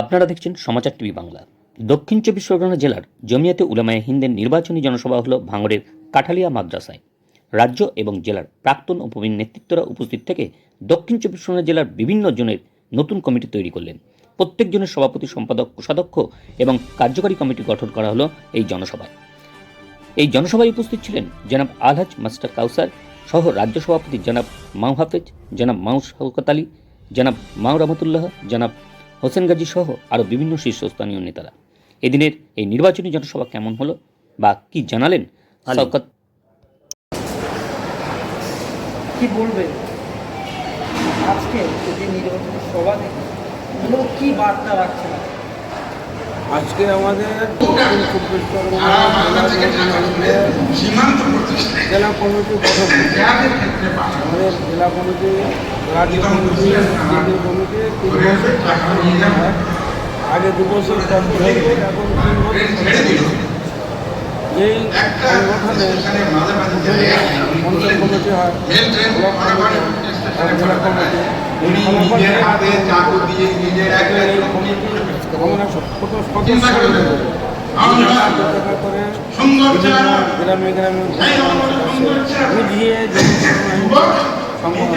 আপনারা দেখছেন সমাচার টিভি বাংলা। দক্ষিণ চব্বিশ পরগনা জেলার জমিয়াতে উলামায়ে হিন্দের নির্বাচনী জনসভা হলো ভাঙড়ের কাঠালিয়া মাদ্রাসায়। রাজ্য এবং জেলার প্রাক্তন ও নেতৃত্বরা উপস্থিত থেকে দক্ষিণ চব্বিশ পরগনা জেলার বিভিন্ন জনের নতুন কমিটি তৈরি করলেন। প্রত্যেক জনের সভাপতি, সম্পাদক, কোষাধ্যক্ষ এবং কার্যকারী কমিটি গঠন করা হলো এই জনসভায়। এই জনসভায় উপস্থিত ছিলেন জনাব আলহাজ মাস্টার কাউসার সহ রাজ্য সভাপতি জনাব মাউ হাফেজ জনাব মাউ শওকত আলী, জনাব মাউ রহমতুল্লাহ, জনাব হোসেন গাজী সহ আরও বিভিন্ন শীর্ষস্থানীয় নেতারা। এদিনের এই নির্বাচনী জনসভা কেমন হলো বা কি জানালেন শওকত কি বলবেন? আজকে যে নির্বাচনী সভা কি বার্তা রাখছেন? আজকে আমাদের চব্বিশ পরগনা জেলা কমিটি গঠন আমাদের জেলা কমিটি রাজ্য কমিটি কেন্দ্রীয় কমিটি তিন বছর হয়। আগে দু বছর এখন তিন বছর এই সংগঠনে অঞ্চল কমিটি হয় ব্লক কমিটি জেলা কমিটি। গ্রামে গ্রামে বুঝিয়ে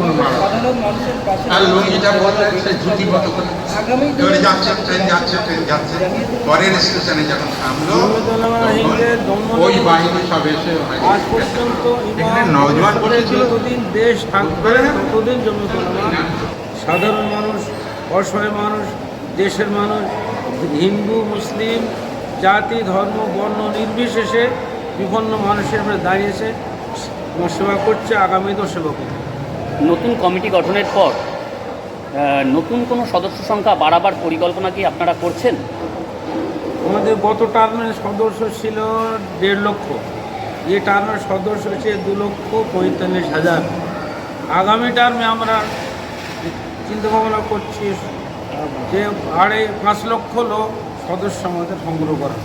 সাধারণ আর লুঙ্গিটা বললে সে ঝুঁটি মতো করে। আগামী যাচ্ছে ট্রেন যাচ্ছে ট্রেন যাচ্ছে। পরের স্টেশনে যখন থামলো জমিয়তুল্লাহ তখন হিন্দের জন্ম ওই বাহিনী সব এসে আজ পর্যন্ত এখানে ইমাম নওজোয়ান যতদিন দেশ থাকবে ততদিন জমিয়তুল্লাহ সাধারণ মানুষ অসহায় মানুষ দেশের মানুষ হিন্দু মুসলিম জাতি ধর্ম বর্ণ নির্বিশেষে বিভিন্ন মানুষের দাঁড়িয়েছে। সেবা করছে আগামীতেও সেবা করবে। নতুন কমিটি গঠনের পর নতুন কোনো সদস্য সংখ্যা বাড়াবার পরিকল্পনা কি আপনারা করছেন? আমাদের গত টার্মের সদস্য ছিল দেড় লক্ষ। যে টার্মের সদস্য হচ্ছে দু লক্ষ পঁয়তাল্লিশ হাজার। আগামী টার্মে আমরা চিন্তা ভাবনা করছি যে আড়াই পাঁচ লক্ষ লোক সদস্য আমাদের সংগ্রহ করা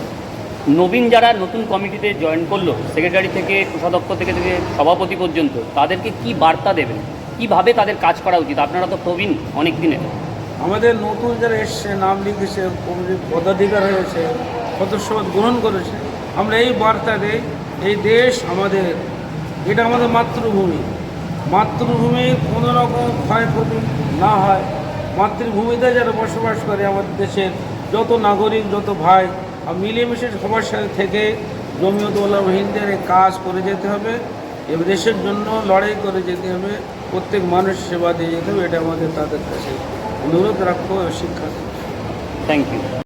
নবীন যারা নতুন কমিটিতে জয়েন করল সেক্রেটারি থেকে কোষাধ্যক্ষ থেকে থেকে সভাপতি পর্যন্ত তাদেরকে কি বার্তা দেবেন? কীভাবে তাদের কাজ করা উচিত? আপনারা তো প্রবীণ অনেক দিনের আমাদের নতুন যারা এসছে, নাম লিখেছে পদাধিকার হয়েছে, সদস্যপদ গ্রহণ করেছে, আমরা এই বার্তা দেই, এই দেশ আমাদের, এটা আমাদের মাতৃভূমি। মাতৃভূমির কোনো রকম ক্ষয়ক্ষতি না হয়। মাতৃভূমিতে যারা বসবাস করে আমাদের দেশের যত নাগরিক, যত ভাই মিলেমিশে সবার সাথে থেকে জমিয়তুল্লাহ হিন্দের এই কাজ করে যেতে হবে। এবং দেশের জন্য লড়াই করে যেতে হবে। প্রত্যেক মানুষ সেবা দিয়ে যেতে হবে, এটা আমাদের তাদের কাছে অনুরোধ রাখব, শিক্ষা। Thank you